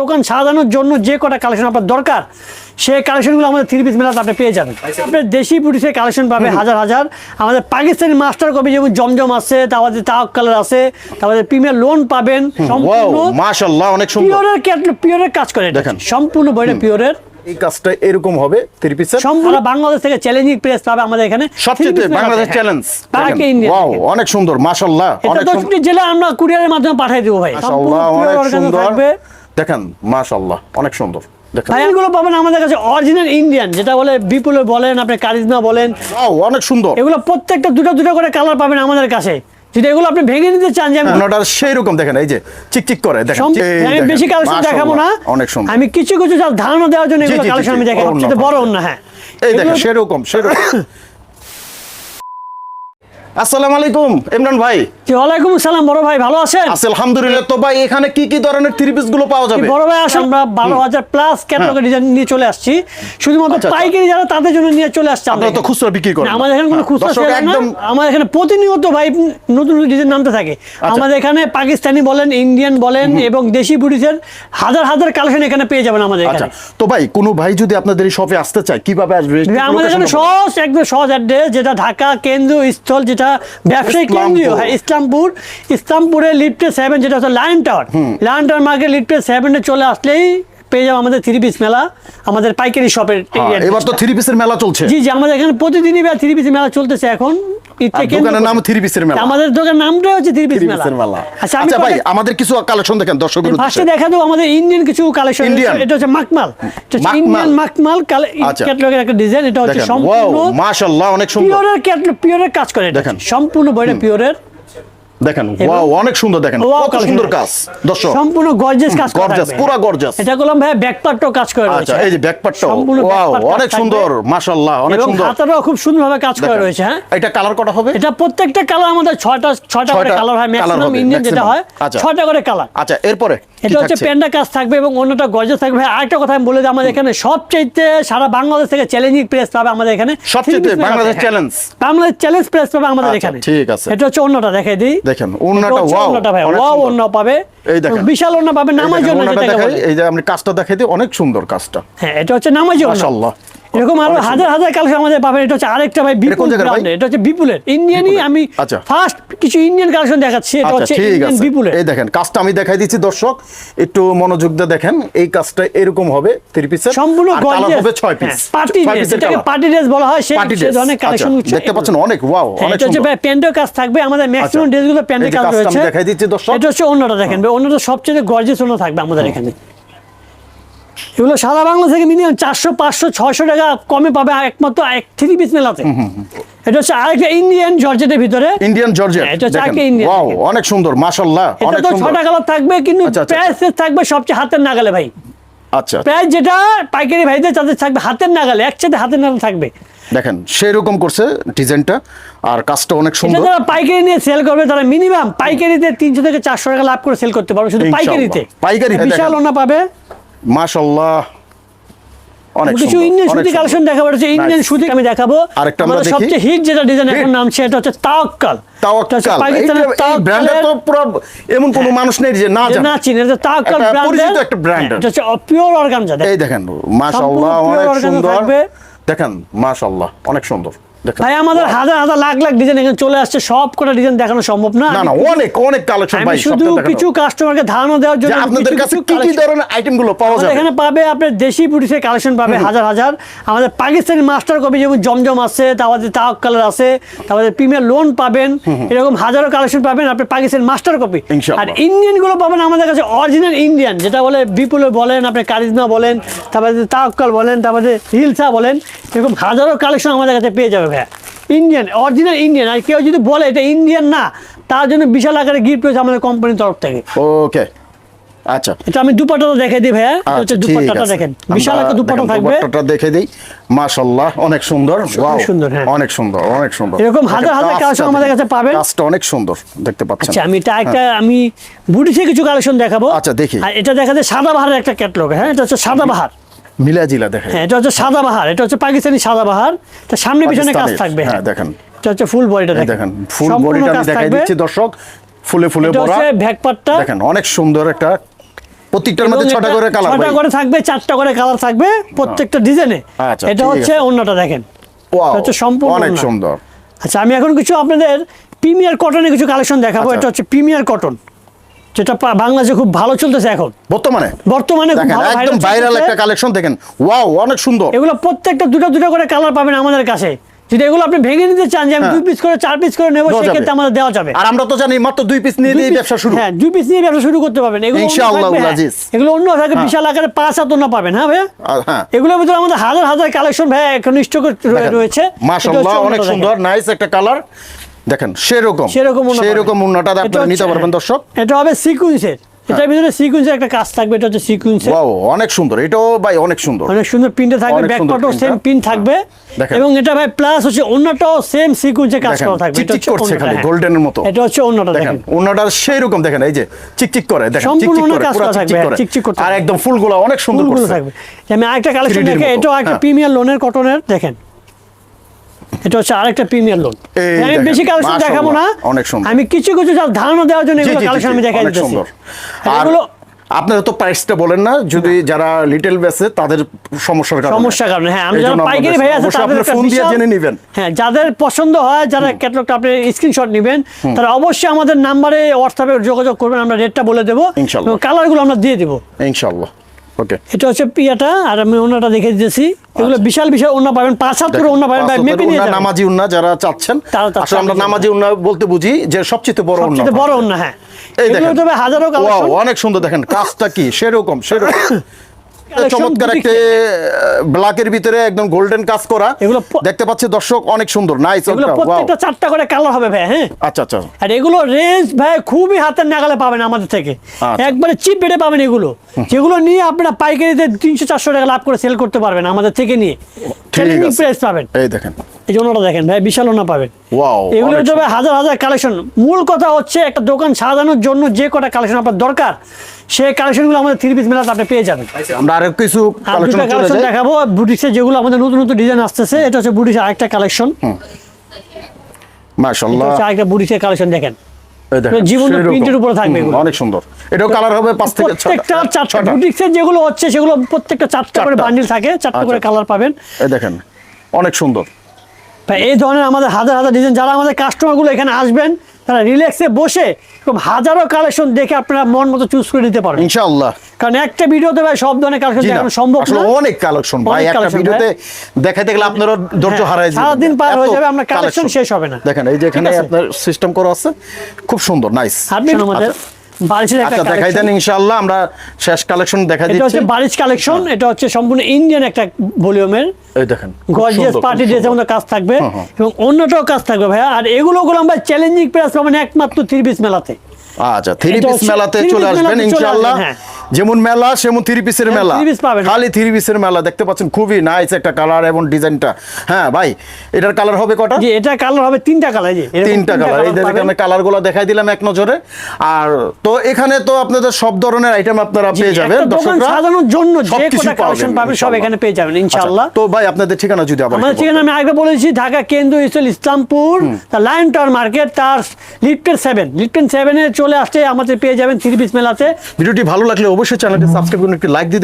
দোকান সাজানোর জন্য যে কটা কালেকশন আপনার দরকার সেই কালেকশনগুলো আমাদের থ্রি পিস মেলাতে আপনি পেয়ে যাবেন। আপনার দেশি পুলিশের কালেকশন পাবে হাজার হাজার। আমাদের পাকিস্তানি মাস্টার কপি যেমন জমজম আছে তারপরে তাওয়াক কালার আছে তারপরে প্রিমিয়ার লোন পাবেন সম্পূর্ণ মাশাআল্লাহ অনেক সুন্দর। পিওরের পিওরের কাজ করে দেখেন। সম্পূর্ণ বইটা পিওরের এই কাজটা এরকম হবে থ্রি পিসের সম্পূর্ণ বাংলাদেশ থেকে চ্যালেঞ্জিং প্রেস পাবে আমাদের এখানে। সবচেয়ে মেলা বাংলাদেশ চ্যালেঞ্জ ওয়াও অনেক সুন্দর মাশাআল্লাহ অনেক সুন্দর। জেলা আমরা কুরিয়ারের মাধ্যমে পাঠিয়ে দেবো ভাই। মাশাআল্লাহ অনেক সুন্দর। দেখেন মাশাআল্লাহ অনেক সুন্দর। এগুলো পাবেন আমাদের কাছে অরিজিনাল ইন্ডিয়ান যেটা বলে বিপুলে বলেন আপনি কারিজমা বলেন। অনেক সুন্দর। এগুলো প্রত্যেকটা দুটো দুটো করে কালার পাবেন আমাদের কাছে। যদি এগুলো আপনি ভেঙে নিতে চান যে আমি ওনাটা সেই রকম দেখেন এই যে চিকচিক করে দেখেন আমি বেশি কালেকশন দেখাবো না। অনেক সুন্দর। আমি কিছু কিছু ধারণা দেওয়ার জন্য এগুলো কালেকশন আমি দেখাবো বড়। অন্য হ্যাঁ। এই দেখেন সেরকম সেরকম। আসসালামু আলাইকুম ইমরান ভাই। ওয়ালাইকুম আসসালাম বড় ভাই ভালো আছেন? আলহামদুলিল্লাহ। তো ভাই এখানে কি কি ধরনের থ্রি পিসগুলো পাওয়া যাবে? বড় ভাই আসলে আমরা বারো হাজার প্লাস ক্যাটালগের ডিজাইন নিয়ে চলে আসছি। শুধুমাত্র আচ্ছা, আচ্ছা। পাইকারি যারা তাদের জন্য নিয়ে চলে আসছে আপনারা তো খুচরা বিক্রি করেন। না, আমাদের এখানে কোনো হ্যাঁ, খুচরা সেল একদম আমাদের এখানে প্রতিনিয়ত ভাই নতুন নতুন ডিজাইন নামতে থাকে। আমাদের এখানে পাকিস্তানি বলেন ইন্ডিয়ান বলেন এবং দেশি বুড়িসের হাজার হাজার কালেকশন এখানে পেয়ে যাবেন আমাদের আচ্ছা এখানে তো ভাই কোনো ভাই যদি আপনাদের শপে আসতে চায় কীভাবে আসবে? আমাদের এখানে সহজ একদম সহজ অ্যাড্রেস যেটা ঢাকা কেন্দ্র স্থল যেটা ব্যবসায়িক কেন্দ্রীয় হ্যাঁ ইসলামপুর। ইসলামপুরে লিফটে সেভেন যেটা হচ্ছে lion tower lion tower market লিফটে সেভেনে চলে আসলেই পেয়ে যাব আমাদের থ্রি পিস মেলা আমাদের পাইকারি শপের হ্যাঁ, এবার তো থ্রি পিসের মেলা চলছে। জি জি আমাদের এখানে প্রতিদিনই থ্রি পিস মেলা চলতেছে এখন। ঈদকে আর কেন্দ্র দোকানের নাম থ্রি পিসের মেলা। আমাদের দোকানের নামটাই হচ্ছে থ্রি পিস থ্রি মেলা। পিসের মেলা। আচ্ছা আচ্ছা ভাই আমাদের কিছু কালেকশন দেখেন উদ্দেশ্যে দেখা দেবো আমাদের ইন্ডিয়ান কিছু কালেকশন? এটা হচ্ছে মাকমাল এটা হচ্ছে মাকমাল। ইন্ডিয়ান মাকমাল আচ্ছা। ক্যাটালগের একটা ডিজাইন এটা হচ্ছে সম্পূর্ণ মাশাআল্লাহ অনেক সুন্দর। পিওরের ক্যাটালগ পিওরের কাজ করে এটা। সম্পূর্ণ বইটা পিওরের দেখেন। ওয়াও অনেক সুন্দর দেখেন। কত সুন্দর কাজ দর্শক। সম্পূর্ণ গর্জিয়াস কাজ থাকবে। পুরা এটা করলাম ভাই ব্যাকপার্টও কাজ করে আচ্ছা এই যে ব্যাকপার্টটা ওয়াও অনেক সুন্দর মাশাআল্লাহ অনেক সুন্দর। হাতাটাও খুব সুন্দরভাবে কাজ করা রয়েছে হ্যাঁ? এটা কালার কটা হবে? এটা প্রত্যেকটা কালার আমাদের ছয়টা ছয়টা করে কালার হয় ম্যাক্সিমাম ইন্ডিয়ান যেটা হয় আচ্ছা। ছয়টা করে কালার আচ্ছা এরপরে এটা হচ্ছে? প্যান্ডা কাজ থাকবে এবং অন্যটা গর্জে থাকবে। ভাই আরেকটা কথা আমি বলে দিই আমাদের এখানে সবচেয়ে সারা বাংলাদেশ থেকে চ্যালেঞ্জিং প্রেস পাবে আমাদের এখানে। সবচেয়ে Bangladesh challenge? Bangladesh challenge press পাবে আমাদের আচ্ছা, এখানে। ঠিক আছে। এটা হচ্ছে অন্যটা দেখাই দিই। দেখেন, ভাই ওয়াও। পাবে এই দেখেন। বিশাল অন্য পাবে নামাজ দেখেন, যেটাকে বলে এই যে আমি কাজটা দেখাই দিই অনেক সুন্দর কাজটা হ্যাঁ এটা হচ্ছে নামাজ মাশাআল্লাহ। এরকম আরও অনেক। হাজার হাজার কালেকশন আমাদের পাবেন। এটা হচ্ছে আরেকটা ভাই বিপুল? ব্র্যান্ডের এটা হচ্ছে বিপুলের। ইন্ডিয়ানই আমি আচ্ছা। ফার্স্ট কিছু ইন্ডিয়ান কালেকশন দেখাচ্ছি এটা আচ্ছা হচ্ছে ইন্ডিয়ান বিপুলের। এই দেখেন কাজটা আমি দেখাই দিচ্ছি দর্শক। একটু মনোযোগ দিয়ে দেখেন এই কাজটা এরকম হবে থ্রি পিসের সম্পূর্ণ গর্জিয়াস হবে ছয় পিস পার্টি পিসের এটাকে পার্টি ড্রেস বলা হয় সেই ধরনের কালেকশন দেখতে পাচ্ছেন অনেক ওয়াও অনেক এটা হচ্ছে ভাই প্যান্টের কাজ থাকবে আমাদের ম্যাক্সিমাম আচ্ছা। ড্রেসগুলো প্যান্টের কাজ রয়েছে। দেখাই দিচ্ছি দর্শক। এটা হচ্ছে অন্যটা দেখেন ভাই অন্যটা সবচেয়ে গর্জিয়াস অন্য থাকবে আমাদের এখানে। এগুলো সারা বাংলা থেকে মিনিমাম চারশো পাঁচশো ছয়শো টাকা কমে পাবে একমাত্র এক থ্রি পিস মেলাতে এটা হচ্ছে আরেকটা ইন্ডিয়ান জর্জেটের ভিতরে। ইন্ডিয়ান জর্জিয়া এটা হচ্ছে আগে ওয়াও অনেক সুন্দর মাশাআল্লাহ অনেক সুন্দর। ছটা কালার থাকবে কিন্তু প্রাইস থাকবে সবচেয়ে হাতের নাগালে ভাই। আচ্ছা প্রাইস যেটা পাইকারি ভাইদের তাদের থাকবে হাতের নাগালে একসাথে হাতের নাগালে থাকবে। দেখেন সেই রকম করছে ডিজাইনটা আর কাজটা অনেক সুন্দর। যারা পাইকারি নিয়ে সেল করবে তারা মিনিমাম পাইকারিতে তিনশো থেকে চারশো টাকা লাভ করে সেল করতে পারবে শুধু। পাইকারিতে। পাইকারিতে বিশাল। ওনা পাবে। মাশাআল্লাহ। অনেক কিছু ইন্ডিয়ান সুতি কালেকশন দেখাবো এটা হচ্ছে ইন্ডিয়ান সুতি আমি দেখাবো। আরেকটা আমরা দেখি। সবচেয়ে হিট যেটা ডিজাইন এখন Hit? নাম সেটা হচ্ছে তাওয়াক্কাল। তাওয়াক্কাল। পাকিস্তানের ব্র্যান্ডের তো পুরো এমন কোনো মানুষ নেই যে না জানে না চিনে এটা তাওয়াক্কাল একটা ব্র্যান্ডের পরিচিত একটা এর। এটা হচ্ছে পিওর অর্গানজা এই দেখেন মাশাআল্লাহ অনেক সুন্দর। দেখেন মাশাআল্লাহ অনেক সুন্দর। ভাই আমাদের হাজার হাজার লাখ লাখ ডিজাইন এখানে চলে আসছে সব কটা ডিজাইন দেখানো সম্ভব না। অনেক অনেক কালেকশন ভাই শুধু। কিছু কাস্টমারকে ধারণা দেওয়ার জন্য আপনাদের কাছে কি কি ধরনের আইটেমগুলো পাওয়া যাবে? এখানে পাবে দেশি কালেকশন পাবে হাজার হাজার। আমাদের পাকিস্তানি মাস্টার কপি যেমন জমজম আছে তাওয়াক কালার আছে প্রিমিয়ার লোন পাবেন এরকম হাজারো কালেকশন পাবেন আপনি পাকিস্তানি মাস্টার কপি আর ইন্ডিয়ানগুলো পাবেন আমাদের কাছে অরিজিনাল ইন্ডিয়ান যেটা বলে বিপুলে বলেন আপনি কারিজমা বলেন তারপরে তাওয়াক্কাল বলেন তারপরে হিলসা বলেন এরকম হাজারো কালেকশন আমাদের কাছে পেয়ে যাবে ভাইয়া ইন্ডিয়ান অরিজিনাল ইন্ডিয়ান আর কেউ যদি বলে এটা ইন্ডিয়ান না তার জন্য বিশাল আকারে গিফট রয়েছে আমাদের কোম্পানির তরফ থেকে। ওকে আচ্ছা। এটা আমি দুপাটাটা দেখে দিই ভাইয়া হচ্ছে আচ্ছা। দেখেন। বিশাল একটা দুপাটা থাকবে। দেখে দিই। মাশাআল্লাহ অনেক সুন্দর। ওয়াও সুন্দর, হ্যাঁ। অনেক সুন্দর অনেক সুন্দর। এরকম হাজার দেখেন, হাজার কালেকশন আমাদের কাছে পাবেন। কাজটা অনেক সুন্দর দেখতে পাচ্ছেন। আচ্ছা আমি এটা একটা আমি কিছু কালেকশন দেখাবো। আচ্ছা, দেখি। আর এটা দেখাতে সাদা বাহারের একটা ক্যাটলগ হ্যাঁ এটা হচ্ছে সাদা বাহার। মিলা জিলা দেখেন। হ্যাঁ এটা হচ্ছে সাদা বাহার এটা হচ্ছে পাকিস্তানি সাদা বাহার। এটা সামনে পিছনে কাজ থাকবে। হ্যাঁ, দেখেন। এটা হচ্ছে ফুল বডিটা দেখেন। ফুল বডিটা আমি দেখাই দিচ্ছি দর্শক ফুলে ফুলে ভরা। দেখেন অনেক সুন্দর একটা প্রত্যেকটার মধ্যে ছটা করে কালার ছটা করে থাকবে চারটা করে কালার থাকবে প্রত্যেকটা ডিজাইনে আচ্ছা, এটা হচ্ছে। অন্যটা দেখেন। ওয়াও হচ্ছে সম্পূর্ণ অনেক সুন্দর। আচ্ছা আমি এখন কিছু আপনাদের প্রিমিয়ার কটনের কিছু কালেকশন দেখাবো। আচ্ছা। এটা হচ্ছে প্রিমিয়ার কটন যেটা বাংলাদেশে খুব ভালো চলতেছে এখন। বর্তমানে? বর্তমানে একদম ভাইরাল একটা কালেকশন দেখেন। ওয়াও অনেক সুন্দর। এগুলো প্রত্যেকটা দুটো দুটো করে কালার পাবেন আমাদের কাছে। যদি এগুলো আপনি ভেঙে নিতে চান যে আমি হ্যাঁ। দুই পিস করে চার পিস করে নেব সেক্ষেত্রে আমাদের দেওয়া যাবে। আর আমরা তো জানি মাত্র দুই পিস নিয়ে ব্যবসা শুরু। হ্যাঁ দুই পিস নিয়ে ব্যবসা শুরু করতে পারবেন। এগুলো ইনশাআল্লাহ হ্যাঁ। আজিজ। এগুলো অন্য থাকে বিশাল আকারে পাঁচ হাত অন্য পাবেন হ্যাঁ ভাইয়া? হ্যাঁ। এগুলোর ভিতরে আমাদের হাজার হাজার কালেকশন ভাইয়া এখন স্টক রয়েছে। মাশাআল্লাহ অনেক সুন্দর নাইস একটা কালার দেখেন সেরকম সেরকম সেরকম উন্নটা এটা আপনারা নিতে পারবেন দর্শক। এটা হবে সিকুয়েন্সের এটার ভিতরে সিকুয়েন্সের একটা কাজ থাকবে এটা হচ্ছে সিকুয়েন্সের ওয়াও অনেক সুন্দর। এটাও ভাই অনেক সুন্দর। অনেক সুন্দর প্রিন্টে থাকবে ব্যাক পার্টও সেম। প্রিন্ট থাকবে। এবং এটা ভাই প্লাস হচ্ছে অন্যটাও সেম সিকুয়েন্সে কাজ করা থাকবে। এটা হচ্ছে করছে খালি হ্যাঁ। গোল্ডেনের মতো। এটা হচ্ছে অন্যটা দেখেন ওনাটার সেই রকম দেখেন এই যে চিকচিক করে দেখেন চিকচিক করে পুরো করা থাকবে, চিকচিক হ্যাঁ, করে। চিকচিক করতে আর। একদম ফুলগুলো অনেক সুন্দর করে থাকবে। আমি আরেকটা কালেকশন দেখে এটাও একটা হ্যাঁ। প্রিমিয়ার লোনের কটনের দেখেন। এটা হচ্ছে আরেকটা প্রিমিয়ার লোন। আমি বেশি কালেকশন দেখাবো না। অনেক সুন্দর। আমি কিছু কিছু ধারণা দেওয়ার জন্য এগুলো কালেকশন আমি দেখাই এগুলো আপনারা তো প্রাইসটা বলেন না যদি যারা লিটল বেসে তাদের সমস্যার কারণে। সমস্যার কারণে হ্যাঁ আমি যারা পাইকারি ভাই আছে তাদের ফোন দিয়ে জেনে নেবেন। হ্যাঁ যাদের পছন্দ হয় যারা ক্যাটালগটা আপনি স্ক্রিনশট নেবেন তারা অবশ্যই আমাদের নাম্বারে হোয়াটসঅ্যাপে যোগাযোগ করবেন আমরা রেটটা বলে দেবো। ইনশাল্লাহ। এবং কালারগুলো আমরা দিয়ে দেবো। ইনশাআল্লাহ ওকে এটা হচ্ছে পিয়াটা আর আমি ওনাটা দেখে দিতেছি। এগুলো বিশাল বিশাল ওনা পাবেন পাঁচ হাত করে ওনা পাবেন মেপে নিয়ে যাবেন। নামাজি ওনা যারা চাচ্ছেন আসলে আমরা নামাজি ওনা বলতে বুঝি যে সবচেয়ে বড় ওনা সবচেয়ে বড় ওনা হ্যাঁ। এই দেখেন। তবে হাজারো কালেকশন অনেক সুন্দর দেখেন কাজটা কি? সেরকম সেরকম। চমৎকার boutique একটা ব্ল্যাকের ভিতরে একদম গোল্ডেন কাজ করা। এগুলো দেখতে পাচ্ছি দর্শক অনেক সুন্দর। নাইস এগুলো প্রত্যেকটা চারটা করে কালার হবে ভাই হ্যাঁ? আচ্ছা আচ্ছা। আর এগুলো রেঞ্জ ভাই খুবই হাতের নাগালে পাবেন আমাদের থেকে। আচ্ছা। একবারে চিপ রেটে পাবেন এগুলো। যেগুলো নিয়ে আপনারা পাইকারিতে তিনশো চারশো টাকা লাভ করে সেল করতে পারবেন আমাদের থেকে নিয়ে। প্রাইস পাবেন। এই দেখেন। এই জন্য দেখেন ভাই বিশাল ওনা পাবেন। এগুলো হচ্ছে হাজার হাজার কালেকশন মূল কথা হচ্ছে একটা দোকান সাজানোর জন্য যে কটা কালেকশন আপনার দরকার সেই কালেকশনগুলো আমাদের থ্রি পিস মেলাতে আপনি পেয়ে যাবেন। আমরা আরও কিছু কালেকশন দেখাবো। যেগুলো আমাদের নতুন নতুন ডিজাইন আসতেছে এটা হচ্ছে আরেকটা কালেকশন মাশাআল্লাহ। আরেকটা বুটিক্সের কালেকশন দেখেন। জীবন্ত প্রিন্টের উপরে থাকবে অনেক সুন্দর। এটাও কালার হবে পাঁচ থেকে প্রত্যেকটা চারটা বুটিক্সের যেগুলো হচ্ছে সেগুলো প্রত্যেকটা চারটা করে বান্ডিল থাকে চারটা করে আচ্ছা। কালার পাবেন। এই দেখেন অনেক সুন্দর। ভাই এই ধরনের আমাদের হাজার হাজার ডিজাইন যারা আমাদের কাস্টমারগুলো এখানে আসবেন তারা রিল্যাক্সে বসে খুব হাজারো কালেকশন দেখে আপনারা মন মতো চুজ করে নিতে পারবেন। ইনশাআল্লাহ। কারণ একটা ভিডিওতে ভাই সব ধরনের কালেকশন দেখানো সম্ভব না। অনেক কালেকশন ভাই একটা ভিডিওতে দেখাইতে গেলে আপনারা ধৈর্য হ্যাঁ, হারাই যাবেন সারাদিন পার হয়ে যাবে, আপনার collection। শেষ হবে না। দেখেন এই যে এখানে আপনার সিস্টেম করা আছে খুব সুন্দর নাইস আপনি আমাদের। বারিশের একটা আচ্ছা দেখাই দেন ইনশাআল্লাহ আমরা শেষ কালেকশন দেখা এটা হচ্ছে বারিশ কালেকশন এটা হচ্ছে সম্পূর্ণ ইন্ডিয়ান একটা ভলিউমের এই দেখেন গর্জিয়াস পার্টি ড্রেসের। কাজ থাকবে হুম। এবং অন্যটাও কাজ থাকবে ভাইয়া। আর এগুলো চ্যালেঞ্জিং প্রাইস পাবেন একমাত্র থ্রি পিস মেলাতে। আচ্ছা থ্রি পিস মেলাতে চলে আসবেন ইনশাল্লাহ ইনশাআল্লাহ। হ্যাঁ। যেমন মেলা সেমন থ্রি পিসের হ্যাঁ, মেলা। খালি থ্রি পিসের মেলা দেখতে পাচ্ছেন খুবই নাইস একটা কালার এবং ডিজাইনটা। হ্যাঁ ভাই এটার কালার হবে কটা? যে এটা কালার হবে তিনটা কালার যে তিনটা কালার এই। দেখেন কালারগুলো দেখাই দিলাম এক নজরে। আর তো এখানে তো আপনাদের সব ধরনের আইটেম আপনারা পেয়ে যাবেন দর্শকরা। সাজানোর জন্য যে কটা কালেকশন পাবেন, সব এখানে পেয়ে যাবেন আচ্ছা, ইনশাআল্লাহ তো ভাই আপনাদের ঠিকানা যদি আবার আমাদের ঠিকানা আমি আগে বলেছি ঢাকা কেন্দ্র ইসল ইসলামপুর তার লায়ন টাওয়ার মার্কেট তার লিফটেন সেভেন লিফটেন এ চলে আসতে আমাদের পেয়ে যাবেন থ্রি পিস মেলাতে। ভিডিওটি ভালো লাগলে অবশ্যই চ্যানেলটি সাবস্ক্রাইব করুন একটি লাইক দিয়ে